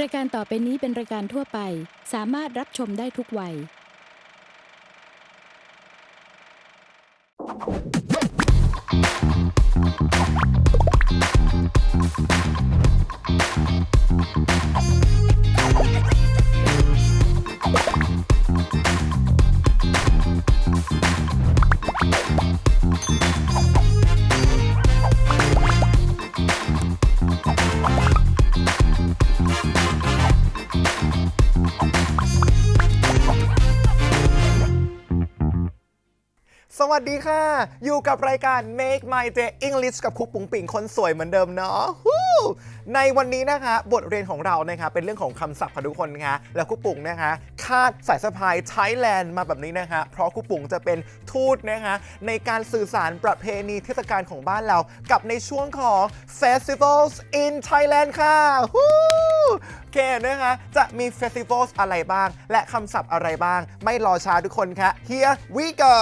รายการต่อไปนี้เป็นรายการทั่วไป สามารถรับชมได้ทุกวัยส วัสดีค่ะ อยู่กับรายการ Make My Day English กับครูปุ๋งปิ่งคนสวยเหมือนเดิมเนาะฮู้ในวันนี้นะคะ บทเรียนของเรานะคะเป็นเรื่องของคำศัพท์ค่ะทุกคนนะคะแล้วครูปุ๋งนะคะ คาดสายสะพายไทยแลนด์มาแบบนี้นะคะ เพราะครูปุ๋งจะเป็นทูตนะคะในการสื่อสารประเพณีเทศกาลของบ้านเรา กับในช่วงของ Festivals in Thailand ค่ะฮู้โอเคนะคะจะมีเฟสติวัลอะไรบ้าง และคำศัพท์อะไรบ้าง ไม่รอช้าทุกคนคะ here we go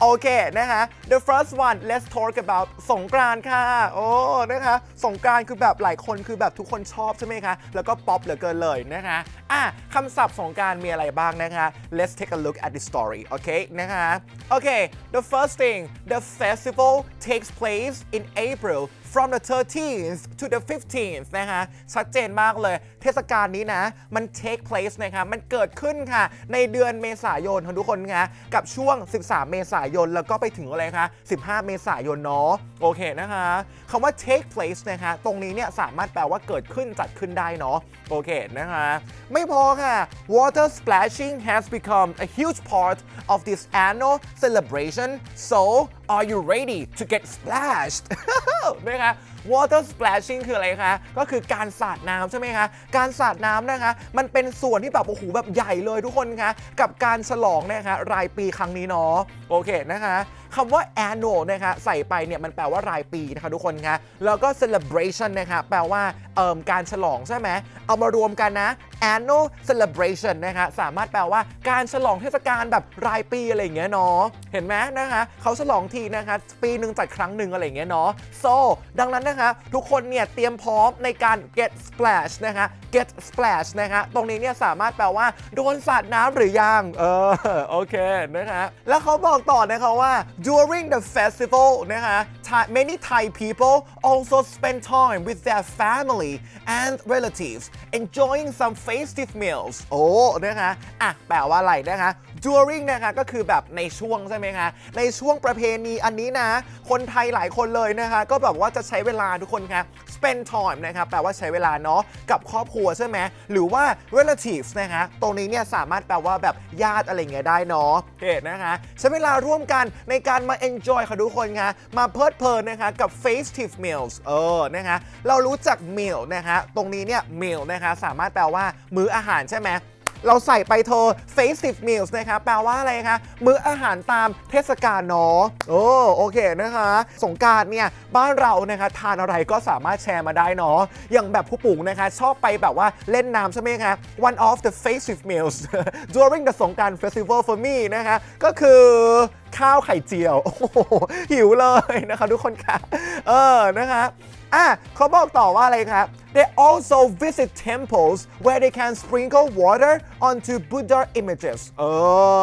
โอเคนะคะ the first one let's talk about สงกรานต์ค่ะ โอ้นะคะ สงกรานต์คือแบบหลายคนคือแบบทุกคนชอบใช่ไหมคะ แล้วก็ป๊อปเหลือเกินเลยนะคะ อะคำศัพท์สงกรานต์มีอะไรบ้างนะคะ let's take a look at the story โอเคนะคะ โอเค the first thing the festival takes place in April from the 13th to the 15th นะคะชัดเจนมากเลย เทศกาลนี้นะ มัน take place นะคะมันเกิดขึ้นค่ะ ในเดือนเมษายนทุกคนคะกับช่วง 13 เมษายน แล้วก็ไปถึงอะไรคะ 15 เมษายนเนาะโอเคนะคะคำว่า take place นะคะตรงนี้เนี่ยสามารถแปลว่าเกิดขึ้นจัดขึ้นได้เนาะโอเคนะคะไม่พอค่ะ water splashing has become a huge part of this annual celebration so are you ready to get splashed นะคะ water splashing คืออะไรคะ ก็คือการสาดน้ำใช่ไหมคะ การสาดน้ำนะคะ มันเป็นส่วนที่แบบโอ้โหแบบใหญ่เลยทุกคนคะ กับการฉลองนะคะรายปีครั้งนี้เนาะ โอเคนะคะคำว่า annual นะคะใส่ไปเนี่ยมันแปลว่ารายปีนะคะทุกคนคะ แล้วก็ celebration นะคะแปลว่า เอ่มการฉลองใช่ไหมเอามารวมกันนะ annual celebration นะคะสามารถแปลว่าการฉลองเทศกาลแบบรายปีอะไรอย่างเงี้ยเนาะเห็นไหมนะคะเขาฉลองทีนะคะปีหนึ่งจัดครั้งหนึ่งอะไรอย่างเงี้ยเนาะ so ดังนั้นนะคะ ทุกคนเนี่ยเตรียมพร้อมในการ get splash นะคะ get splash นะคะตรงนี้เนี่ยสามารถแปลว่าโดนสาดน้ำหรือยัง เออ โอเคนะคะแล้วเขาบอกต่อนะคะว่า during the festival นะคะ many Thai people also spend time with their family and relatives enjoying some festive meals โอ้นะคะอะแปลว่าอะไรนะคะ during นะคะก็คือแบบในช่วงใช่ไหมคะ ในช่วงประเพณีอันนี้นะ คนไทยหลายคนเลยนะคะ ก็แบบว่าจะใช้เวลาทุกคนคะ spend time นะคะแปลว่าใช้เวลาเนาะกับครอบครัวใช่ไหมหรือว่า relatives นะคะตรงนี้เนี่ยสามารถแปลว่าแบบญาติอะไรเงี้ยได้เนาะโอเคนะคะใช้เวลาร่วมกันในการมา enjoy ค่ะทุกคนคะมาเพลิดเพลินนะคะกับ festive meals เออนะคะเรารู้จัก meal นะคะตรงนี้เนี่ย meal นะคะสามารถแปลว่ามื้ออาหารใช่ไหมเราใส่ไปเธอ festive meals นะคะแปลว่าอะไรคะ มื้ออาหารตามเทศกาลเนาะโอ้โอเคนะคะ สงการเนี่ย บ้านเรานะคะทานอะไรก็สามารถแชร์มาได้เนาะอย่างแบบผู้ปุ๋งนะคะ ชอบไปแบบว่าเล่นน้ำใช่ไหมคะ one of the festive meals during the สงการ festival for me นะคะ ก็คือข้าวไข่เจียว โอ้โหหิวเลยนะคะทุกคนค่ะ เออนะคะ อะเขาบอกต่อว่าอะไรครับ They also visit temples where they can sprinkle water onto Buddha images เอ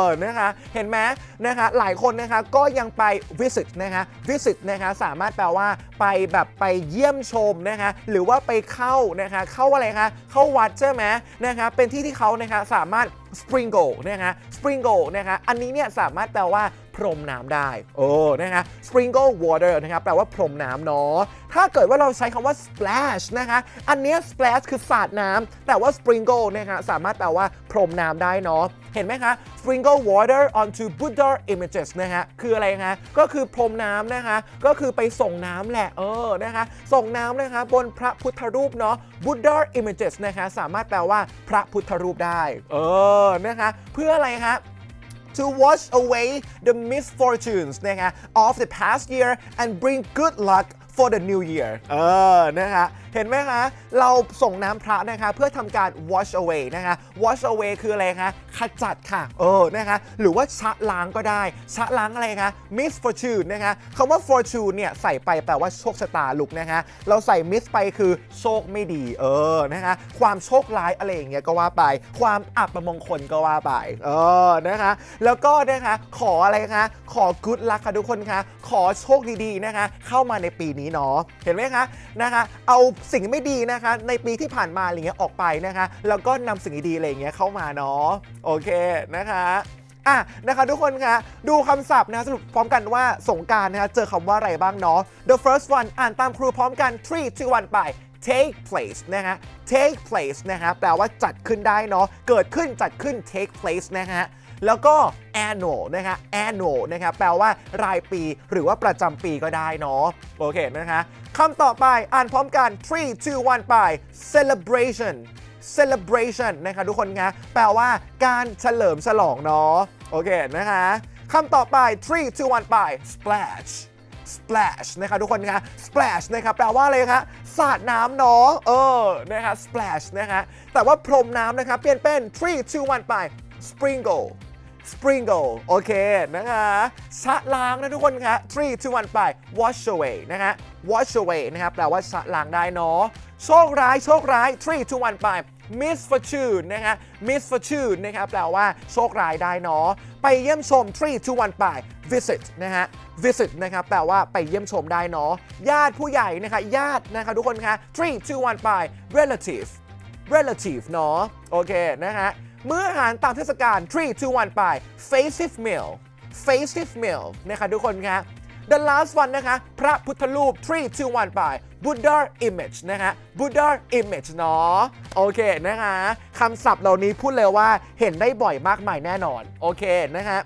อ นะคะ เห็นไหมนะคะ หลายคนนะคะ ก็ยังไป visit นะคะ visit นะคะ สามารถแปลว่าไปแบบไปเยี่ยมชมนะคะ หรือว่าไปเข้านะคะ เข้าอะไรคะ เข้าวัดใช่ไหมนะคะ เป็นที่ที่เขานะคะ สามารถ sprinkle นะคะ sprinkle นะคะ อันนี้เนี่ยสามารถแปลว่า รมน้ำได้ โอ้ นะคะ sprinkle water นะครับแปลว่าพรมน้ำเนาะ ถ้าเกิดว่าเราใช้คำว่า splash นะคะ อันเนี้ย splash คือสาดน้ำแต่ว่า sprinkle นะคะสามารถแปลว่าพรมน้ำได้เนาะ เห็นไหมคะ sprinkle water onto Buddha images นะคะคืออะไรคะ ก็คือพรมน้ำนะคะ ก็คือไปส่งน้ำแหละ เออ นะคะ ส่งน้ำนะคะบนพระพุทธรูปเนาะ Buddha images นะคะ สามารถแปลว่าพระพุทธรูปได้ เออ นะคะ เพื่ออะไรคะ to wash away the misfortunes นะคะ of the past year and bring good luck for the new year เออนะคะเห็นไหมคะเราส่งน้ำพระนะคะเพื่อทำการ wash away นะคะ wash away คืออะไรคะขจัดค่ะเออนะคะหรือว่าชะล้างก็ได้ ชะล้างอะไรคะ misfortune นะคะคำว่า fortune เนี่ยใส่ไปแปลว่าโชคชะตาลุกนะคะเราใส่ miss ไปคือโชคไม่ดีเออนะคะความโชคร้ายอะไรอย่างเงี้ยก็ว่าไป ความอับประมงคลก็ว่าไปเออนะคะแล้วก็นะคะขออะไรคะขอ good luck ค่ะทุกคนคะขอโชคดีๆนะคะเข้ามาในปีนี้เนาะเห็นไหมคะนะคะ เอาสิ่งไม่ดีนะคะ ในปีที่ผ่านมาอะไรเงี้ยออกไปนะคะ แล้วก็นำสิ่งดีๆอะไรเงี้ยเข้ามาเนาะโอเคนะคะอะนะคะทุกคนคะดูคำศัพท์นะสรุปพร้อมกันว่าสงการนะคะเจอคำว่าอะไรบ้างเนาะ the first one อ่านตามครูพร้อมกัน three two one ไป take place นะฮะ take place นะฮะแปลว่าจัดขึ้นได้เนาะ เกิดขึ้นจัดขึ้น take place นะฮะ แล้วก็ annual นะฮะ annual นะครับแปลว่ารายปีหรือว่าประจำปีก็ได้เนาะโอเคนะคะคำต่อไปอ่านพร้อมกัน three two one ไป celebration celebration นะคะทุกคนนะแปลว่าการเฉลิมฉลองเนาะโอเคนะคะคำต่อไป three two one ไป splash splash นะคะทุกคนคะ splash นะครับแปลว่าอะไรคะสาดน้ำเนาะเออนะคะ splash นะคะแต่ว่าพรมน้ำนะคะเปลี่ยนเป็น three two one ไป sprinkle sprinkle โอเคนะคะชะล้างนะทุกคนคะ3 2 1 ไป wash away นะคะ wash away นะครับแปลว่าชะล้างได้เนาะโชคร้ายโชคร้าย 3 2 1 ไป misfortune นะคะ misfortune นะครับแปลว่าโชคร้ายได้เนาะไปเยี่ยมชม 3 2 1 ไป visit นะฮะ visit นะครับแปลว่าไปเยี่ยมชมได้เนาะญาติผู้ใหญ่นะคะญาตินะคะทุกคนคะ3 2 1 ไป relative relative เนาะโอเคนะฮะ มื้ออาหารตามเทศกาล 3 2 1 ไป festive meal festive meal นะคะทุกคนคะ the last one นะคะ พระพุทธรูป 3 2 1 ไป Buddha image นะคะ Buddha image เนาะโอเคนะคะคำศัพท์เหล่านี้พูดเลยว่าเห็นได้บ่อยมากมายแน่นอน โอเคนะฮะ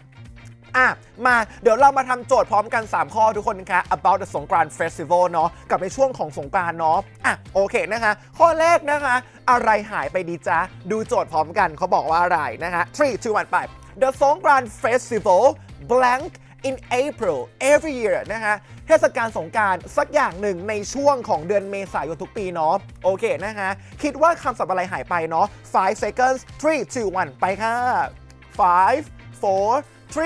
อะ มาเดี๋ยวเรามาทำโจทย์พร้อมกัน 3 ข้อทุกคนนะคะ about the สงกรานต์ festival เนาะกับในช่วงของสงกรานต์เนาะอะ โอเคนะคะ ข้อแรกนะคะ อะไรหายไปดีจ๊ะดูโจทย์พร้อมกันเขาบอกว่าอะไรนะคะ3 2 1ไป The สงกรานต์ festival blank in April every year นะคะเทศกาลสงกรารสักอย่างหนึ่งในช่วงของเดือนเมษายนทุกปีเนาะโอเคนะคะคิดว่าคำศัพท์อะไรหายไปเนาะ5 seconds 3 2 1 ไปค่ะ 5 4 3 2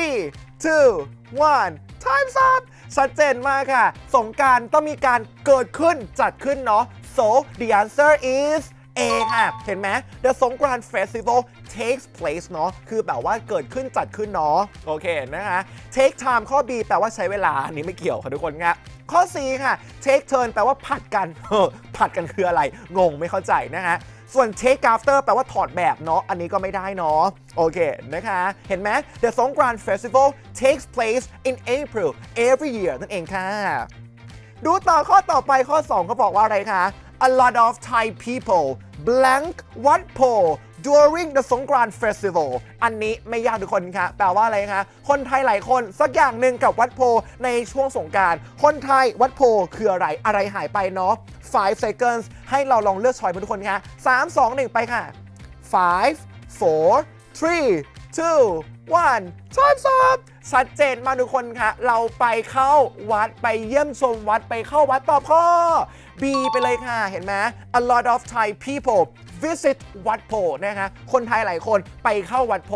1 time's up ชัดเจนมากค่ะ สงการต้องมีการเกิดขึ้นจัดขึ้นเนาะ so the answer is A ค่ะ เห็นไหม The สงกรานต์ Festival takes place เนาะ คือแบบว่าเกิดขึ้นจัดขึ้นเนาะ โอเคนะคะ take time ข้อ B แปลว่าใช้เวลา อันนี้ไม่เกี่ยวค่ะทุกคนครับข้อ C ค่ะ take turn แปลว่าผัดกัน ผัดกันคืออะไร งงไม่เข้าใจนะฮะ ส่วน take after แปลว่าถอดแบบเนาะ อันนี้ก็ไม่ได้เนาะ โอเค นะคะ เห็นไหม The Songkran Festival takes place in April every year นั่นเองค่ะ ดูต่อข้อต่อไปข้อ 2 เขาบอกว่าอะไรคะ A lot of Thai people blank Wat Po during the Songkran Festival อันนี้ไม่ยากทุกคนคะแปลว่าอะไรคะ คนไทยหลายคนสักอย่างหนึ่งกับวัดโพในช่วงสงการ คนไทยวัดโพคืออะไร อะไรหายไปเนาะ 5 seconds ให้เราลองเลือกชอยมาทุกคนคะ3 2 1 ไปค่ะ 5 4 3 2 1 time's up ชัดเจนมาทุกคนคะเราไปเข้าวัดไปเยี่ยมชมวัดไปเข้าวัดตอบข้อ B ไปเลยค่ะ เห็นไหม A lot of Thai people visit วัดโพนะคะ คนไทยหลายคนไปเข้าวัดโพ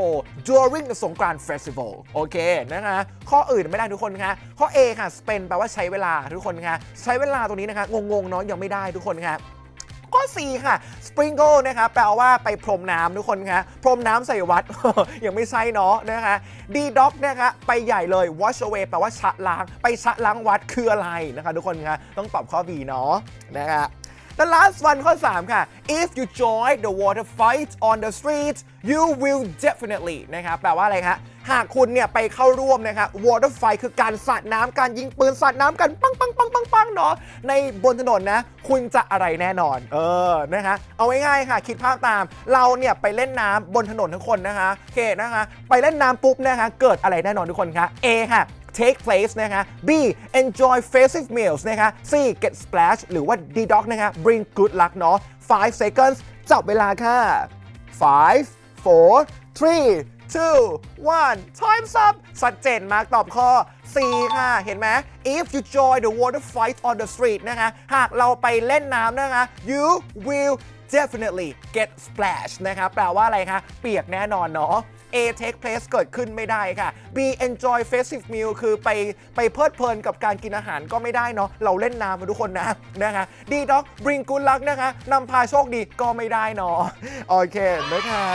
during the สงกรานต์ festival โอเคนะคะ ข้ออื่นไม่ได้ทุกคนคะข้อ A ค่ะ spend แปลว่าใช้เวลาทุกคนคะใช้เวลาตรงนี้นะคะ งงๆเนาะยังไม่ได้ทุกคนคะ ข้อ 4 ค่ะ sprinkle นะคะแปลว่าไปพรมน้ำทุกคนคะพรมน้ำใส่วัด ยังไม่ใช่เนาะนะคะ d dog นะคะไปใหญ่เลย wash away แปลว่าชะล้าง ไปชะล้างวัดคืออะไรนะคะ ทุกคนคะต้องตอบข้อ B เนาะนะคะ The last one ข้อ 3 ค่ะ if you join the water fight on the streets you will definitely นะคะแปลว่าอะไรคะหากคุณเนี่ยไปเข้าร่วมนะคะ water fight คือการสาดน้ำการยิงปืนสาดน้ำกันปังปังปังปังปังเนาะในบนถนนนะ คุณจะอะไรแน่นอน เออนะคะเอาง่ายๆค่ะ คิดภาพตาม เราเนี่ยไปเล่นน้ำบนถนนทุกคนนะคะโอเคนะคะ ไปเล่นน้ำปุ๊บนะคะ เกิดอะไรแน่นอนทุกคนคะ A ค่ะ take place นะคะ B enjoy festive meals นะคะ C get splash หรือว่า D dog นะคะ bring good luck เนาะ5 seconds จับเวลาค่ะ 5 4 3 two one time's up ชัดเจนมากตอบข้อ C ค่ะ เห็นไหม if you join the water fight on the street นะคะ หากเราไปเล่นน้ำนะคะ you will definitely get splash นะคะ แปลว่าอะไรคะ เปียกแน่นอนเนาะ A take place เกิดขึ้นไม่ได้ค่ะ B enjoy festive meal คือไปไปเพลิดเพลินกับการกินอาหารก็ไม่ได้เนาะเราเล่นน้ำมาทุกคนนะนะคะ D dog bring good luck นะคะนำพาโชคดีก็ไม่ได้เนาะโอเคนะคะ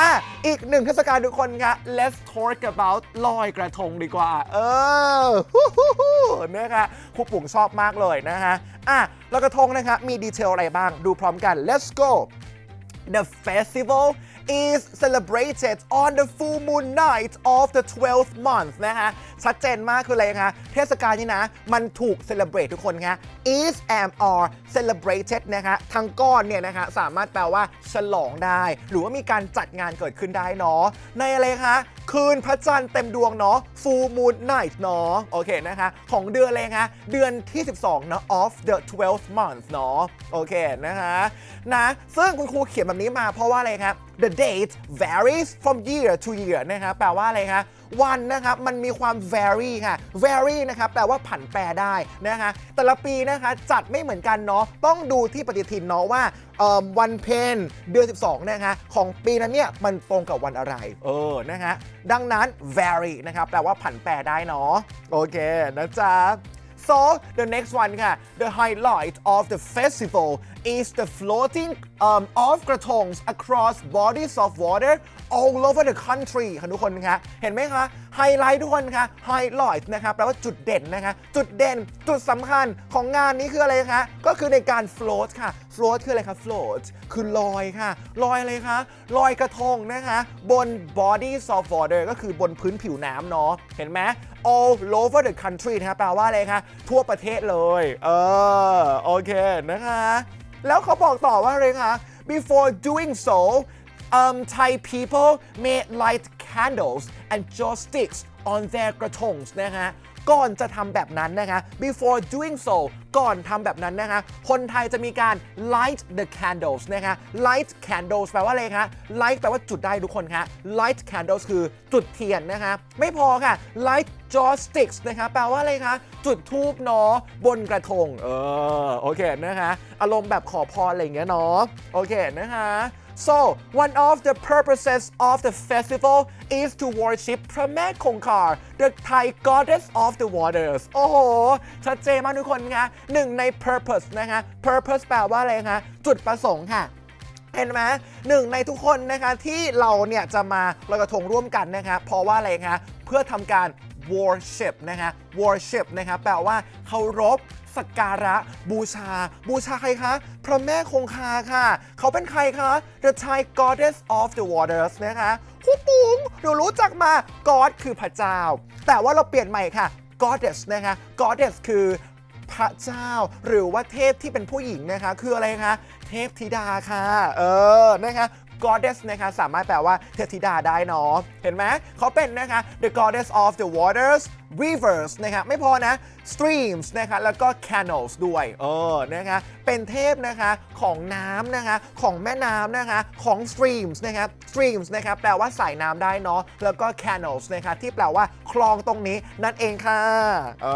อะ อีกหนึ่งเทศกาลทุกคนคะ let's talk about ลอยกระทงดีกว่า เออฮู้ฮู้ฮู้นะคะครูปุ๋งชอบมากเลยนะคะอะลอยกระทงนะคะ มีดีเทลอะไรบ้าง ดูพร้อมกัน let's go The festival is celebrated on the full moon night of the 12th month นะคะชัดเจนมากคืออะไรคะเทศกาลนี้นะ มันถูก celebrate ทุกคนคะ is and are celebrated นะคะทั้งก้อนเนี่ยนะคะสามารถแปลว่าฉลองได้ หรือว่ามีการจัดงานเกิดขึ้นได้เนาะ ในอะไรคะคืนพระจันทร์เต็มดวงเนาะ full moon night เนาะโอเคนะคะ ของเดือนอะไรคะเดือนที่ 12 เนาะ of the 12th month เนาะโอเคนะคะนะซึ่งคุณครูเขียนแบบนี้มาเพราะว่าอะไรครับ the date varies from year to year นะครับแปลว่าอะไรคะวันนะครับมันมีความ vary ค่ะ vary นะครับแปลว่าผันแปรได้นะคะแต่ละปีนะคะจัดไม่เหมือนกันเนาะต้องดูที่ปฏิทินเนาะว่าเอิ่มวันเพนเดือน 12 นะคะของปีนั้นเนี่ยมันตรงกับวันอะไร เออนะคะดังนั้น vary นะครับแปลว่าผันแปรได้เนาะโอเคนะจ๊ะ So the next one ค่ะ the highlight of the festival is the floating um, of กระทง across bodies of water all over the country ค่ะทุกคนคะเห็นไหมคะไฮไลท์ทุกคนคะ highlight นะคะแปลว่าจุดเด่นนะคะ จุดเด่นจุดสำคัญของงานนี้คืออะไรคะ ก็คือในการ float ค่ะ float คืออะไรคะ float คือลอยค่ะ ลอยอะไรคะลอยกระทงนะคะ บน bodies of water ก็คือบนพื้นผิวน้ำเนาะเห็นไหม all over the country นะคะแปลว่าอะไรคะทั่วประเทศเลย เออ โอเคนะคะ แล้วเขาบอกต่อว่าอะไรคะ before doing so um, Thai people made light candles and joysticks on their กระทงนะฮะ ก่อนจะทำแบบนั้นนะคะ before doing so ก่อนทำแบบนั้นนะคะ คนไทยจะมีการ light the candles นะคะ light candles แปลว่าอะไรคะ light แปลว่าจุดได้ทุกคนคะ light candles คือจุดเทียนนะคะ ไม่พอค่ะ light joysticks นะคะแปลว่าอะไรคะ จุดทูบเนาะบนกระทง เออ โอเคนะคะ อารมณ์แบบขอพรอะไรอย่างเงี้ยเนาะโอเคนะคะ So, one of the purposes of the festival is to worship พระแม่คงคา the Thai goddess of the waters โอ้โห ชัดเจนมากทุกคนคะหนึ่งใน purpose นะคะ purpose แปลว่าอะไรคะ จุดประสงค์ค่ะเห็นไหมหนึ่งในทุกคนนะคะที่เราเนี่ยจะมาลอยกระทงร่วมกันนะคะเพราะว่าอะไรคะเพื่อทำการ worship นะคะ worship นะคะแปลว่าเคารพ สักการะบูชา บูชาใครคะ พระแม่คงคาค่ะ เขาเป็นใครคะ the Thai goddess of the waters นะคะคูปุงหนูรู้จักมา God คือพระเจ้า แต่ว่าเราเปลี่ยนใหม่ค่ะ goddess นะคะ goddess คือพระเจ้าหรือว่าเทพที่เป็นผู้หญิงนะคะ คืออะไรคะ เทพธิดาค่ะ เออนะคะ goddess นะคะสามารถแปลว่าเทพธิดาได้เนาะเห็นไหมเขาเป็นนะคะ the goddess of the waters rivers นะคะไม่พอนะ streams นะคะแล้วก็ canals ด้วยเออนะคะเป็นเทพนะคะของน้ำนะคะของแม่น้ำนะคะของ streams นะคะ streams นะคะแปลว่าสายน้ำได้เนาะแล้วก็ canals นะคะที่แปลว่าคลองตรงนี้นั่นเองค่ะเอ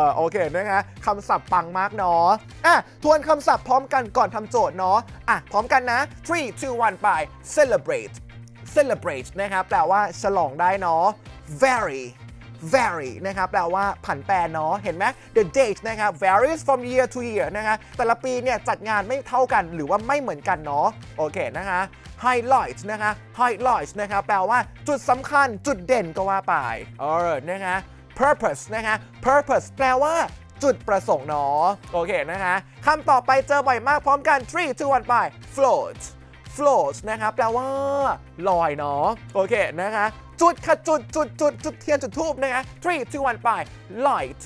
อโอเคนะคะคำศัพท์ปังมากเนาะอะทวนคำศัพท์พร้อมกันก่อนทำโจทย์เนาะอะพร้อมกันนะ three two one ไป celebrate celebrate นะครับแปลว่าฉลองได้เนาะ very vary นะครับแปลว่าผันแปรเนาะเห็นไหม the date นะครับ varies from year to year นะคะแต่ละปีเนี่ยจัดงานไม่เท่ากันหรือว่าไม่เหมือนกันเนาะโอเคนะคะ highlight นะคะ highlight นะคะแปลว่าจุดสำคัญจุดเด่นก็ว่าไปเออนะคะ purpose นะคะ purpose แปลว่าจุดประสงค์เนาะโอเคนะคะคำต่อไปเจอบ่อยมากพร้อมกัน three two one ไป float float นะครับแปลว่าลอยเนาะโอเคนะคะ จุดค่ะจุดจุดจุดจุดเทียนจุดทูบนะคะ three two one ไป light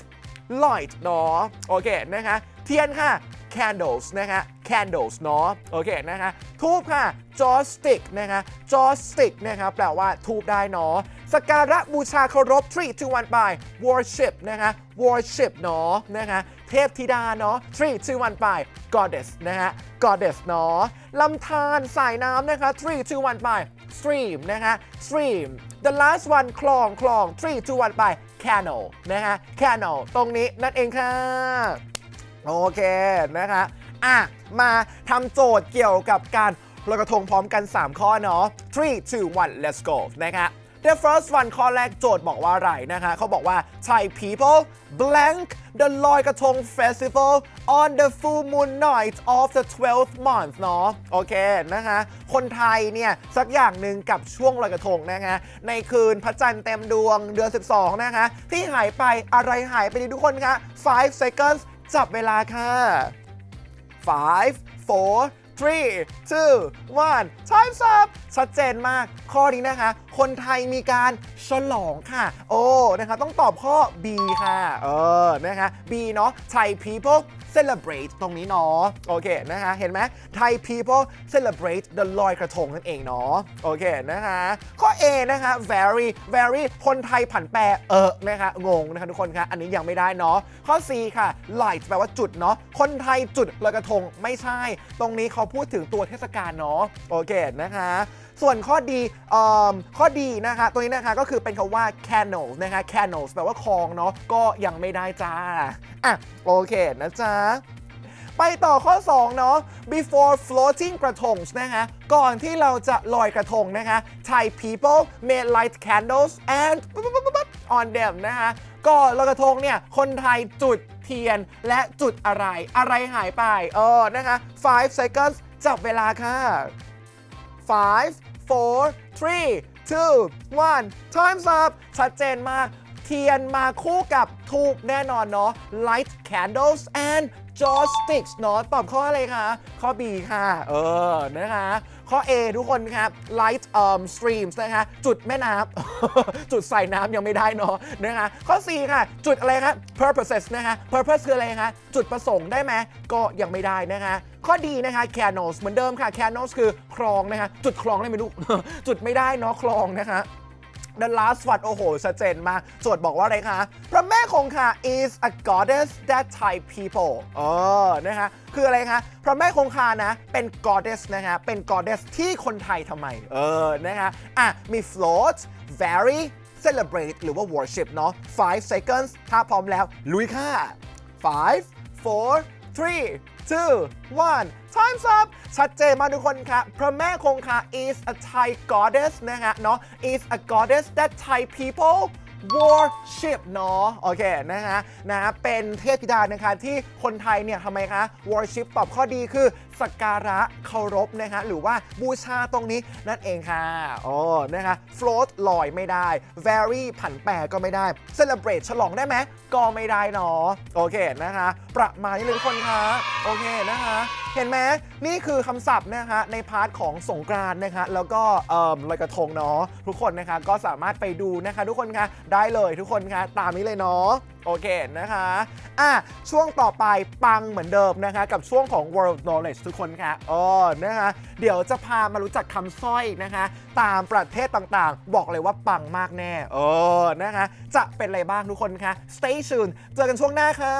light เนาะโอเคนะคะเทียนค่ะ candles นะคะ candles เนาะโอเคนะคะทูบค่ะ joystick นะคะ joystick นะคะแปลว่าทูบได้เนาะสการะบูชาเคารพ three two one ไป worship นะคะ worship เนาะนะคะเทพธิดาเนาะ three two one ไป goddess นะคะ goddess เนาะลำธารสายน้ำนะคะ three two one ไป stream นะคะ stream the last one คลองคลอง three two one ไป canal นะคะ canal ตรงนี้นั่นเองค่ะ โอเคนะคะ อะ มาทำโจทย์เกี่ยวกับการลอยกระทงพร้อมกัน 3 ข้อเนาะ three two one let's go นะคะ The first one ข้อแรกโจทย์บอกว่าอะไรนะคะเขาบอกว่า Thai people blank the ลอยกระทง festival on the full moon night of the 12th month เนาะโอเคนะคะ คนไทยเนี่ย สักอย่างหนึ่งกับช่วงลอยกระทงนะคะ ในคืนพระจันทร์เต็มดวงเดือน 12 นะคะ ที่หายไปอะไรหายไปดีทุกคนคะ 5 seconds จับเวลาค่ะ 5 4 3 2 1 time's up ชัดเจนมาก ข้อนี้นะคะ คนไทยมีการฉลองค่ะ โอ้ นะคะ ต้องตอบข้อ B ค่ะ เออ นะคะ B เนาะ Thai people celebrate ตรงนี้เนาะโอเคนะคะเห็นไหม Thai people celebrate the ลอยกระทงนั่นเองเนาะโอเคนะคะข้อ A นะคะ very very คนไทยผันแปรเออนะคะงงนะคะทุกคนคะอันนี้ยังไม่ได้เนาะข้อ C ค่ะ light แปลว่าจุดเนาะคนไทยจุดลอยกระทงไม่ใช่ ตรงนี้เขาพูดถึงตัวเทศกาลเนาะโอเคนะคะ ส่วนข้อดีออข้อดีนะคะตัวนี้นะคะก็คือเป็นคำว่า canals นะคะ canals แปลว่าคลองเนาะก็ยังไม่ได้จ้าอะโอเคนะจ๊ะไปต่อข้อ 2 เนาะ before floating กระทงนะคะ ก่อนที่เราจะลอยกระทงนะคะ Thai people made light candles and on them นะคะก่อนลอยกระทงเนี่ย คนไทยจุดเทียนและจุดอะไร อะไรหายไป เออ นะคะ 5 seconds จับเวลาค่ะ 5 4 3 2 1 time's up ชัดเจนมาก เทียนมาคู่กับทูบแน่นอนเนาะ light candles and joysticks เนาะตอบข้ออะไรคะ ข้อ B ค่ะ เออ นะคะ ข้อ A ทุกคนครับ light um streams นะคะจุดแม่น้ำ จุดใส่น้ำยังไม่ได้เนาะนะคะข้อ C ค่ะ จุดอะไรคะ purposes นะคะ purpose คืออะไรคะ จุดประสงค์ได้ไหมก็ยังไม่ได้นะคะข้อดีนะคะ canals เหมือนเดิมค่ะ canals คือคลองนะคะ จุดคลองได้ไหมลูกจุดไม่ได้เนาะคลองนะคะ The last one โอ้โหชัดเจนมากโจทย์บอกว่าอะไรคะพระแม่คงคา is a goddess that Thai people เออนะคะคืออะไรคะพระแม่คงคานะ เป็น goddess นะคะเป็น goddess ที่คนไทยทำไม เออนะคะอะมี float vary celebrate หรือว่า worship เนาะ5 seconds ถ้าพร้อมแล้ว ลุยค่ะ 5 4 3 2 1 time's up ชัดเจนมากทุกคนค่ะพระแม่คงคา is a Thai goddess นะฮะเนาะ is a goddess that Thai people worship เนาะโอเคนะฮะนะะเป็นเทพธิดานะคะที่คนไทยเนี่ยทำไมคะ worship ตอบข้อดีคือสักการะเคารพนะคะหรือว่าบูชาตรงนี้นั่นเองค่ะโอ้นะคะ float ลอยไม่ได้ very ผันแปรก็ไม่ได้ celebrate ฉลองได้ไหมก็ไม่ได้เนาะโอเคนะคะ ประมาณนี้เลยทุกคนคะโอเคนะคะ เห็นไหมนี่คือคำศัพท์นะคะในพาร์ทของสงกรานนะคะแล้วก็เอ่อลอยกระทงเนาะทุกคนนะคะก็สามารถไปดูนะคะ ทุกคนคะได้เลยทุกคนคะตามนี้เลยเนาะ โอเคนะคะอะช่วงต่อไปปังเหมือนเดิมนะคะ กับช่วงของ world knowledge ทุกคนคะอ๋อนะคะเดี๋ยวจะพามารู้จักคำสร้อยนะคะ ตามประเทศต่างๆ บอกเลยว่าปังมากแน่เออนะคะ จะเป็นอะไรบ้างทุกคนคะ stay tuned เจอกันช่วงหน้าค่ะ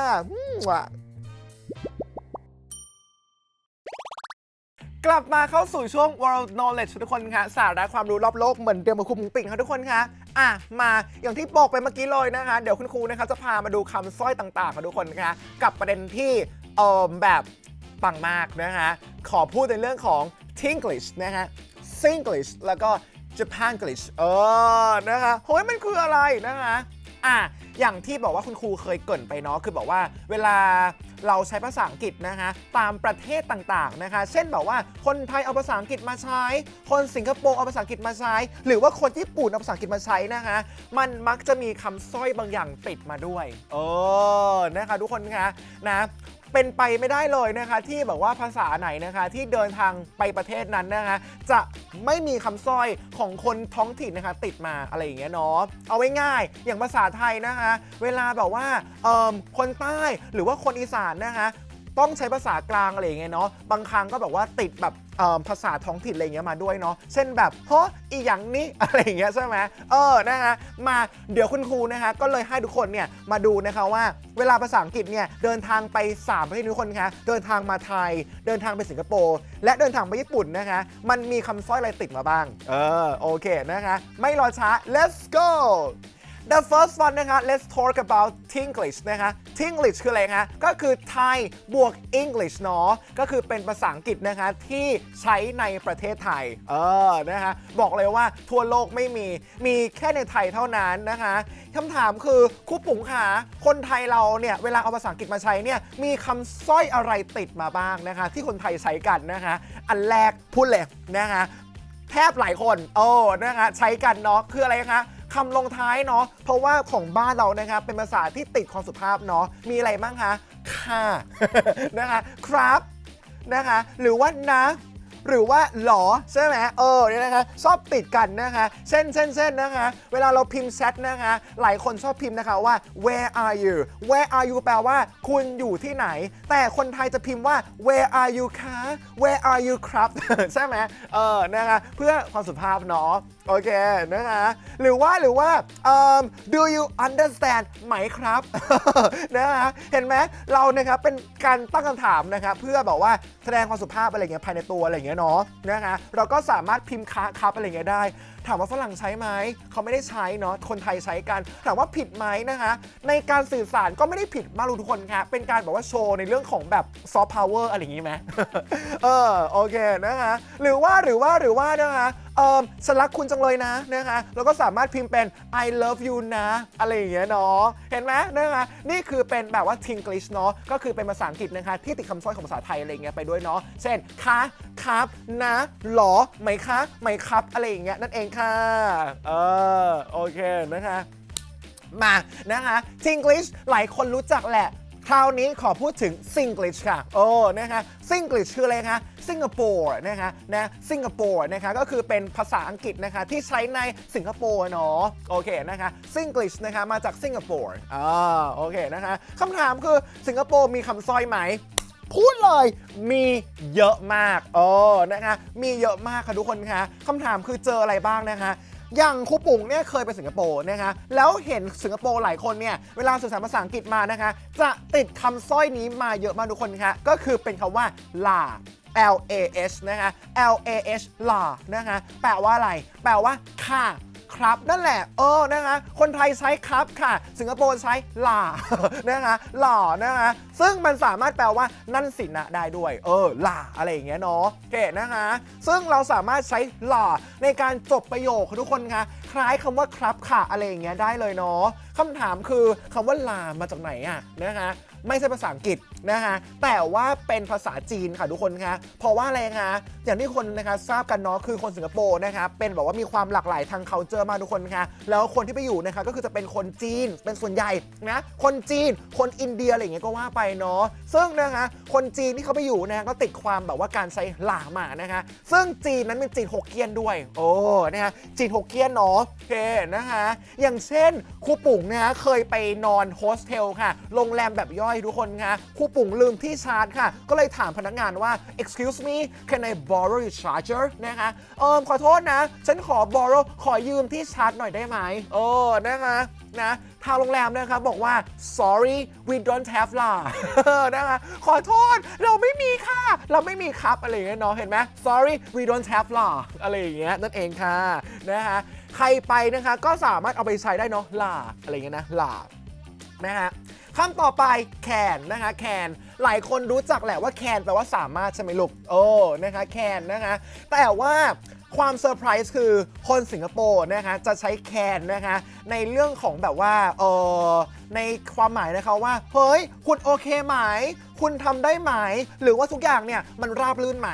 กลับมาเข้าสู่ช่วง world knowledge ทุกคนคะสาระความรู้รอบโลกเหมือนเดิมกับครูปุงปิ่งค่ะทุกคนคะอะมาอย่างที่บอกไปเมื่อกี้เลยนะคะ เดี๋ยวคุณครูนะคะจะพามาดูคำสร้อยต่างๆค่ะทุกคนคะกับประเด็นที่เอ่อแบบปังมากนะคะขอพูดในเรื่องของ Tinglish นะคะ Singlish แล้วก็ Japanglish เออนะคะเฮ้ยมันคืออะไรนะคะ อะอย่างที่บอกว่าคุณครูเคยเกรินไปเนาะคือบอกว่าเวลาเราใช้ภาษาอังกฤษนะคะตามประเทศต่างๆนะคะ เช่นแบบว่าคนไทยเอาภาษาอังกฤษมาใช้ คนสิงคโปร์เอาภาษาอังกฤษมาใช้ หรือว่าคนญี่ปุ่นเอาภาษาอังกฤษมาใช้นะคะมันมักจะมีคำสร้อยบางอย่างติดมาด้วยเออนะคะทุกคนคะนะ เป็นไปไม่ได้เลยนะคะที่แบบว่าภาษาไหนนะคะที่เดินทางไปประเทศนั้นนะคะจะไม่มีคำสร้อยของคนท้องถิ่นนะคะติดมาอะไรอย่างเงี้ยเนาะเอาไว้ง่ายอย่างภาษาไทยนะคะ เวลาแบบว่าเอ่มคนใต้หรือว่าคนอีสานนะคะ ต้องใช้ภาษากลางอะไรอย่างเงี้ยเนาะบางครั้งก็แบบว่าติดแบบภาษาท้องถิ่นอะไรเงี้ยมาด้วยเนาะเช่นแบบเฮ้ออีหยังนี้อะไรอย่างเงี้ยใช่ไหมเออนะฮะมาเดี๋ยวคุณครูนะคะก็เลยให้ทุกคนเนี่ยมาดูนะคะว่า เวลาภาษาอังกฤษเนี่ยเดินทางไป 3 ประเทศทุกคนคะเดินทางมาไทย เดินทางไปสิงคโปร์และเดินทางไปญี่ปุ่นนะคะ มันมีคำสร้อยอะไรติดมาบ้าง เออโอเคนะคะ ไม่รอช้า let's go The first one นะคะ let's talk about Tinglish นะคะ Tinglish คืออะไรคะก็คือไทยบวก English เนาะก็คือเป็นภาษาอังกฤษนะคะที่ใช้ในประเทศไทย เออนะคะบอกเลยว่าทั่วโลกไม่มีมีแค่ในไทยเท่านั้นนะคะคำถามคือครูปุ๋งขาคนไทยเราเนี่ยเวลาเอาภาษาอังกฤษมาใช้เนี่ยมีคำสร้อยอะไรติดมาบ้างนะคะ ที่คนไทยใช้กันนะคะอันแรกพูดเลยนะคะแทบหลายคนโอ้นะคะใช้กันเนาะคืออะไรคะ คำลงท้ายเนาะเพราะว่าของบ้านเรานะครับเป็นภาษาที่ติดความสุภาพเนาะมีอะไรบ้างคะค่ะนะคะ ครับนะคะ หรือว่านะ หรือว่าหลอใช่ไหมเออเนี่ยนะคะชอบติดกันนะคะเช่นเช่นเช่นนะคะ เวลาเราพิมพ์แชทนะคะ หลายคนชอบพิมพ์นะคะว่า where are you where are you แปลว่า คุณอยู่ที่ไหน แต่คนไทยจะพิมพ์ว่า where are you คะ where are you ครับ ใช่ไหมเออนะคะเพื่อความสุภาพเนาะโอเคนะคะหรือว่าหรือว่าเอิ่ม do you understand ไหมครับนะคะเห็นไหมเรานะครับเป็นการตั้งคำถามนะคะเพื่อแบบว่าแสดงความสุภาพอะไรเงี้ยภายในตัวอะไรเงี้ยเนาะนะคะเราก็สามารถพิมพ์คะครับอะไรเงี้ยได้ ถามว่าฝรั่งใช้ไหมเขาไม่ได้ใช้เนาะคนไทยใช้กัน ถามว่าผิดไหมนะคะ ในการสื่อสารก็ไม่ได้ผิดมากรู้ทุกคนค่ะเป็นการแบบว่าโชว์ในเรื่องของแบบซอฟต์พาวเวอร์อะไรอย่างงี้ไหมเออโอเคนะคะหรือว่าหรือว่าหรือว่านะคะเออฉันรักคุณจังเลยนะนะคะแล้วก็สามารถพิมพ์เป็น I love you นะ อะไรอย่างเงี้ยเนาะเห็นไหมนะคะนี่คือเป็นแบบว่า Tinglish เนาะก็คือเป็นภาษาอังกฤษนะคะ ที่ติดคำสร้อยของภาษาไทยอะไรอย่างเงี้ยไปด้วยเนาะเช่นคะครับนะหรอไหมคะไหมครับอะไรอย่างเงี้ยนั่นเองค่ะ เออ โอเคนะคะ มานะคะซิง l ลิชหลายคนรู้จักแหละ คราวนี้ขอพูดถึงซิง l ลิชค่ะ โอ้ นะคะซิง l ลิชคืออะไรคะสิงคโปร์นะคะนะสิงคโปร์นะคะก็คือเป็นภาษาอังกฤษนะคะที่ใช้ในสิงคโปร์เนาะโอเคนะคะซิง l ลิชนะคะมาจากสิงคโปร์อ่าโอเคนะคะคำถามคือสิงคโปร์มีคำสร้อยไหม พูดเลยมีเยอะมากโอ้นะคะ มีเยอะมากค่ะทุกคนคะคำถามคือเจออะไรบ้างนะคะอย่างครูปุ่งเนี่ยเคยไปสิงคโปร์นะคะ แล้วเห็นสิงคโปร์หลายคนเนี่ยเวลาสื่อสารภาษาอังกฤษมานะคะ จะติดคำสร้อยนี้มาเยอะมากทุกคนคะก็คือเป็นคำว่า la L A H นะคะ L A H la นะคะ แปลว่าอะไร แปลว่า ค่ะ ครับนั่นแหละเออนะคะคนไทยใช้ครับค่ะ สิงคโปร์ใช้หล่านะคะหล่อนะคะซึ่งมันสามารถแปลว่านั่นสินะได้ด้วย เออหล่าอะไรอย่างเงี้ยเนาะโอเคนะคะซึ่งเราสามารถใช้หล่าในการจบประโยคค่ะทุกคนคะคล้ายคำว่าครับค่ะอะไรอย่างเงี้ยได้เลยเนาะคำถามคือคำว่าลามาจากไหนอะนะคะ ไม่ใช่ภาษาอังกฤษนะคะแต่ว่าเป็นภาษาจีนค่ะทุกคนคะเพราะว่าอะไรคะอย่างที่คนนะคะทราบกันเนาะคือคนสิงคโปร์นะคะเป็นแบบว่ามีความหลากหลายทาง culture มาทุกคนคะแล้วคนที่ไปอยู่นะคะก็คือจะเป็นคนจีนเป็นส่วนใหญ่นะคนจีนคนอินเดียอะไรอย่างเงี้ยก็ว่าไปเนาะซึ่งนะคะคนจีนที่เขาไปอยู่นะะก็ติดความแบบว่าการใช้หลาหมานะคะซึ่งจีนนั้นเป็นจีนฮกเกี้ยนด้วย โอ้นะคะจีนฮกเกี้ยนเนาะโอเคนะคะอย่างเช่นครูปุ๋งนะคะเคยไปนอนโฮสเทลค่ะโรงแรมแบบย่อยทุกคนคะครูปุ๋งลืมที่ชาร์จค่ะ ก็เลยถามพนักงานว่า excuse me can I borrow your charger นะคะเออขอโทษนะ ฉันขอ borrow ขอยืมที่ชาร์จหน่อยได้ไหมโอ้นะคะนะทางโรงแรมนะคะบอกว่า sorry we don't have ล่ะนะคะขอโทษเราไม่มีค่ะ เราไม่มีครับอะไรอย่างเงี้ยเนาะเห็นไหม sorry we don't have ล่ะอะไรอย่างเงี้ยนั่นเองค่ะนะคะใครไปนะคะก็สามารถเอาไปใช้ได้เนาะล่ะอะไรเงี้ยนะล่ะนะฮะ คำต่อไปแคนนะคะแคนหลายคนรู้จักแหละว่าแคนแปลว่าสามารถใช่ไหมลูกโอ้นะคะแคนนะคะแต่ว่าความเซอร์ไพรส์คือคนสิงคโปร์นะคะจะใช้แคนนะคะในเรื่องของแบบว่าเออในความหมายนะคะว่า เฮ้ย คุณโอเคไหม คุณทำได้ไหม หรือว่าทุกอย่างเนี่ย มันราบรื่นไหม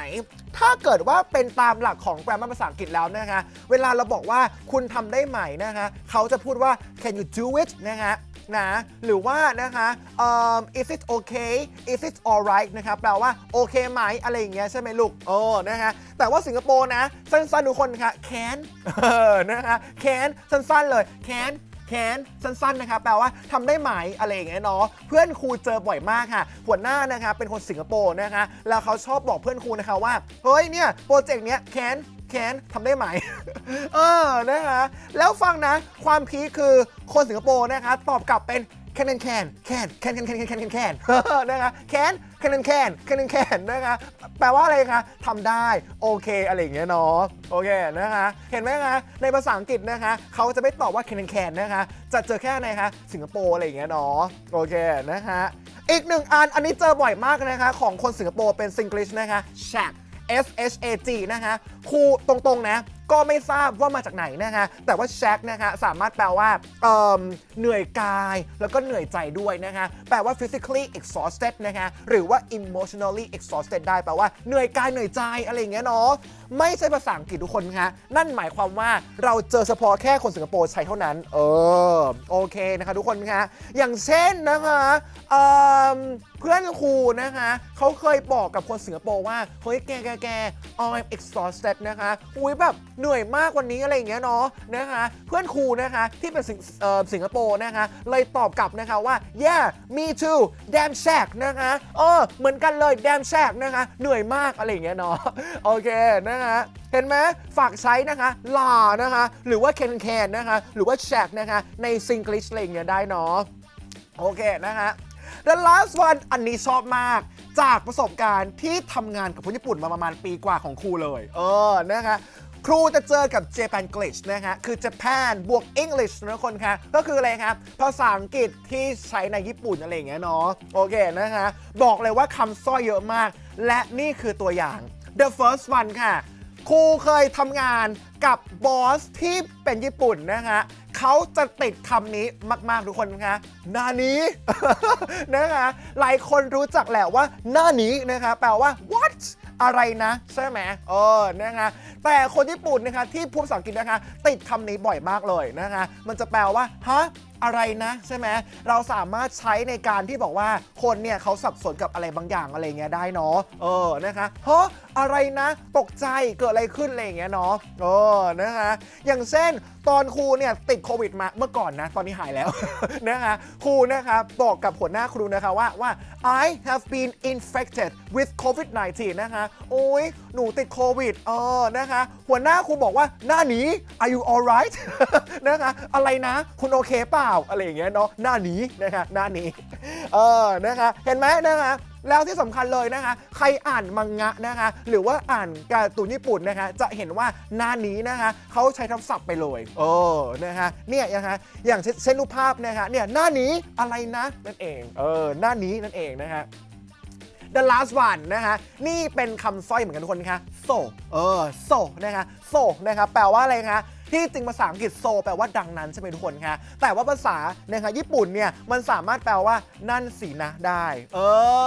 ถ้าเกิดว่าเป็นตามหลักของแกรมมาภาษาอังกฤษแล้วนะคะ เวลาเราบอกว่าคุณทำได้ไหมนะคะ เขาจะพูดว่า can you do it นะคะ นะ หรือว่านะคะเอ่อ is it okay is it alright นะครับแปลว่าโอเคไหมอะไรอย่างเงี้ยใช่ไหมลูกโอ้นะคะแต่ว่าสิงคโปร์นะ สั้นๆทุกคนค่ะ can ออนะคะ can สั้นๆเลย can can สั้นๆ นะคะแปลว่าทำได้ไหมอะไรอย่างเงี้ยเนาะเพื่อนครูเจอบ่อยมากค่ะ หัวหน้านะคะเป็นคนสิงคโปร์นะคะแล้วเขาชอบบอกเพื่อนครูนะคะว่า เฮ้ยเนี่ยโปรเจกต์เนี้ย can แคนทำได้ไหม เออนะคะ แล้วฟังนะ ความพีคคือคนสิงคโปร์นะคะ ตอบกลับเป็นแคนแคนแคนแคนแคนแคนแคนแคนแคนนนะคะแคนแคนแคนแคนแคนนะคะแปลว่าอะไรคะทำได้โอเคอะไรอย่างเงี้ยเนาะโอเคนะคะ เห็นไหมคะในภาษาอังกฤษนะคะเขาจะไม่ตอบว่าแคนแคนนะคะ จะเจอแค่ไหนคะสิงคโปร์อะไรอย่างเงี้ยเนาะโอเคนะคะอีกหนึ่งอันอันนี้เจอบ่อยมากนะคะ ของคนสิงคโปร์เป็นซิงก l ิชนะคะ shag S H A G นะฮะครูตรงๆนะ ก็ไม่ทราบว่ามาจากไหนนะคะแต่ว่า shag นะคะสามารถแปลว่าเอิ่มเหนื่อยกายแล้วก็เหนื่อยใจด้วยนะคะแปลว่า physically exhausted นะคะหรือว่า emotionally exhausted ได้แปลว่าเหนื่อยกายเหนื่อยใจอะไรอย่างเงี้ยเนาะไม่ใช่ภาษาอังกฤษทุกคนคะนั่นหมายความว่าเราเจอเฉพาะแค่คนสิงคโปร์ใช้เท่านั้น เออโอเคนะคะทุกคนคะอย่างเช่นนะคะเเพื่อนครูนะคะเขาเคยบอกกับคนสิงคโปร์ว่า เฮ้ยแกแกแก I'm exhausted นะคะอุ้ยแบบเหนื่อยมากวันนี้อะไรอย่างเงี้ยเนาะนะคะ เพื่อนครูนะคะที่เป็นสิงสงคโปร์นะคะ เลยตอบกลับนะคะว่า yeah me too damn shag นะคะเออเหมือนกันเลย damn shag นะคะ เหนื่อยมากอะไรอย่างเงี้ยเนาะโอเคนะคะเห็นไหมฝากใช้นะคะลานะคะ หรือว่า can can นะคะ หรือว่า shag นะคะ ใน Singlish อะไรอย่างเงี้ยได้เนาะโอเคนะคะ The last one อันนี้ชอบมากจากประสบการณ์ที่ทำงานกับคนญี่ปุ่นมาประมาณปีกว่าของครูเลย เออนะคะ ครูจะเจอกับ Japan English นะคะคือ Japan บวก English นะทุกคนคะก็คืออะไรครับ ภาษาอังกฤษที่ใช้ในญี่ปุ่นอะไรอย่างเงี้ยเนาะ โอเคนะคะบอกเลยว่าคำสร้อยเยอะมาก และนี่คือตัวอย่าง The first one ค่ะ ครูเคยทำงานกับบอสที่เป็นญี่ปุ่นนะคะเขาจะติดคำนี้มากๆทุกคนนะคะหน้านี้นะคะหลายคนรู้จักแหละว่าหน้านี้นะคะแปลว่า what อะไรนะใช่ไหมเออนะคะแต่คนญี่ปุ่นนะคะที่พูดภาษาอังกฤษนะคะ ติดคำนี้บ่อยมากเลยนะคะ มันจะแปลว่าฮะ อะไรนะใช่ไหมเราสามารถใช้ในการที่บอกว่าคนเนี่ยเขาสับสนกับอะไรบางอย่างอะไรเงี้ยได้เนาะเออนะคะเฮ้อะไรนะตกใจเกิดอะไรขึ้นอะไรอย่างเงี้ยเนาะเออนะคะอย่างเช่นตอนครูเนี่ยติดโควิดมาเมื่อก่อนนะ ตอนนี้หายแล้วนะคะครูนะคะบอกกับหัวหน้าครูนะคะว่าว่า I have been infected with COVID-19 นะคะโอ้ยหนูติดโควิดเออนะคะหัวหน้าครูบอกว่าหน้านี้ are you alright นะคะอะไรนะ คุณโอเคเปล่าอะไรอย่างเงี้ยเนาะหน้านี้นะคะหน้านี้เออนะคะเห็นไหมนะคะแล้วที่สำคัญเลยนะคะ ใครอ่านมังงะนะคะ หรือว่าอ่านการ์ตูนญี่ปุ่นนะคะ จะเห็นว่าหน้านี้นะคะเขาใช้คำศัพท์ไปเลยเออนะคะเนี่ยนะคะอย่างเช่นเช่นรูปภาพนะคะเนี่ยหน้านี้อะไรนะนั่นเองเออหน้านี้นั่นเองนะคะ The last one นะคะนี่เป็นคำสร้อยเหมือนกันทุกคนนะคะ so เออ so นะคะ so นะคะแปลว่าอะไรคะที่จริงภาษาอังกฤษโซแปลว่าดังนั้นใช่ไหมทุกคนคะแต่ว่าภาษาเนี่ยคะญี่ปุ่นเนี่ยมันสามารถแปลว่านั่นสินะได้ เอ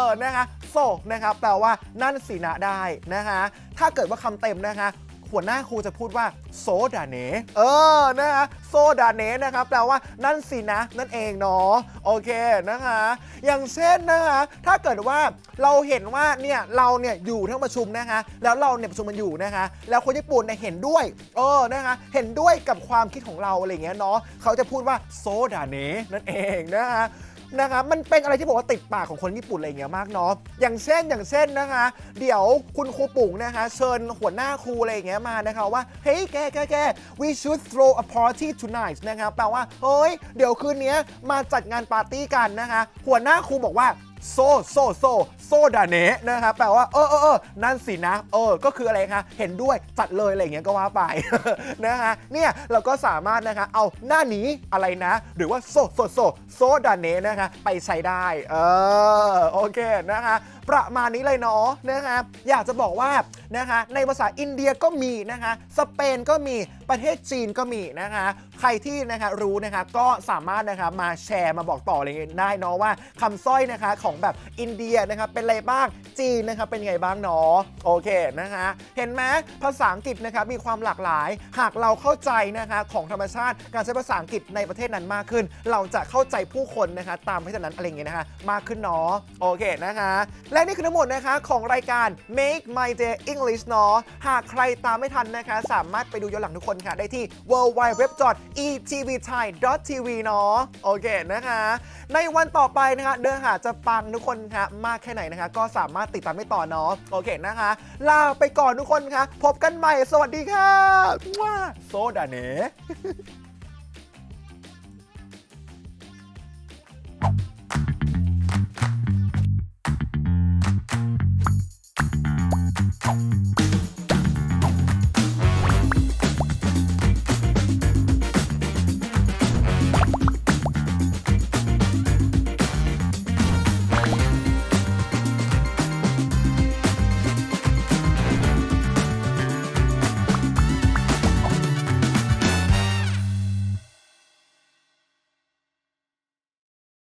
อนะคะโซนะครับแปลว่านั่นสินะได้นะคะถ้าเกิดว่าคำเต็มนะคะ หัวหน้าครูจะพูดว่าโซดาเนเออนะคะโซดาเนนะครับแปลว่านั่นสินะ นั่นเองเนาะโอเคนะคะ อย่างเช่นนะคะถ้าเกิดว่าเราเห็นว่าเนี่ยเราเนี่ยอยู่ทั้งประชุมนะคะ แล้วเราเนี่ยประชุมมันอยู่นะคะ แล้วคนญี่ปุ่นเนี่ยเห็นด้วยเออนะคะเห็นด้วยกับความคิดของเราอะไรอย่างเงี้ยเนาะเขาจะพูดว่าโซดาเนนั่นเองนะคะ นะคะมันเป็นอะไรที่บอกว่าติดปากของคนญี่ปุ่นอะไรอย่างเงี้ยมากเนาะอย่างเช่นอย่างเช่นนะคะ เดี๋ยวคุณครูปุ๋งนะคะ เชิญหัวหน้าครูอะไรอย่างเงี้ยมานะคะว่าเฮ้ยแกแกแก we should throw a party tonight นะคะแปลว่าเฮ้ยเดี๋ยวคืนนี้มาจัดงานปาร์ตี้กันนะคะ หัวหน้าครูบอกว่า โซโซโซโซดาเนะนะครับแปลว่าเออเออเออนั่นสินะ เออ ก็คืออะไรคะเห็นด้วยจัดเลยอะไรอย่างเงี้ยก็ว่าไปนะฮะเนี่ยเราก็สามารถนะคะเอาหน้านี้อะไรนะ หรือว่าโซโซโซโซดาเนะนะคะไปใช้ได้ เออ โอเคนะคะประมาณนี้เลยเนาะนะคะอยากจะบอกว่านะคะในภาษาอินเดียก็มีนะคะสเปนก็มีประเทศจีนก็มีนะคะใครที่นะคะรู้นะคะก็สามารถนะคะมาแชร์มาบอกต่ออะไรเงี้ยได้เนาะว่าคำสร้อยนะคะของแบบอินเดียนะคะเป็นอะไรบ้างจีนนะคะเป็นไงบ้างเนาะโอเคนะคะเห็นไหมภาษาอังกฤษนะคะมีความหลากหลาย หากเราเข้าใจนะคะของธรรมชาติการใช้ภาษาอังกฤษในประเทศนั้นมากขึ้น เราจะเข้าใจผู้คนนะคะตามประเทศนั้นอะไรอย่างเงี้ยนะคะมากขึ้นเนาะโอเคนะคะและนี่คือทั้งหมดนะคะของรายการ Make My Day English เนาะหากใครตามไม่ทันนะคะ สามารถไปดูย้อนหลังทุกคนค่ะได้ที่ www.etvthai.tv เนาะโอเคนะคะ ในวันต่อไปนะคะเดือหาจะปังทุกคนค่ะมากแค่ไหนนะคะ ก็สามารถติดตามไม่ต่อเนาะโอเคนะคะ ลาไปก่อนทุกคนค่ะ พบกันใหม่ สวัสดีค่ะว้าโซดาเน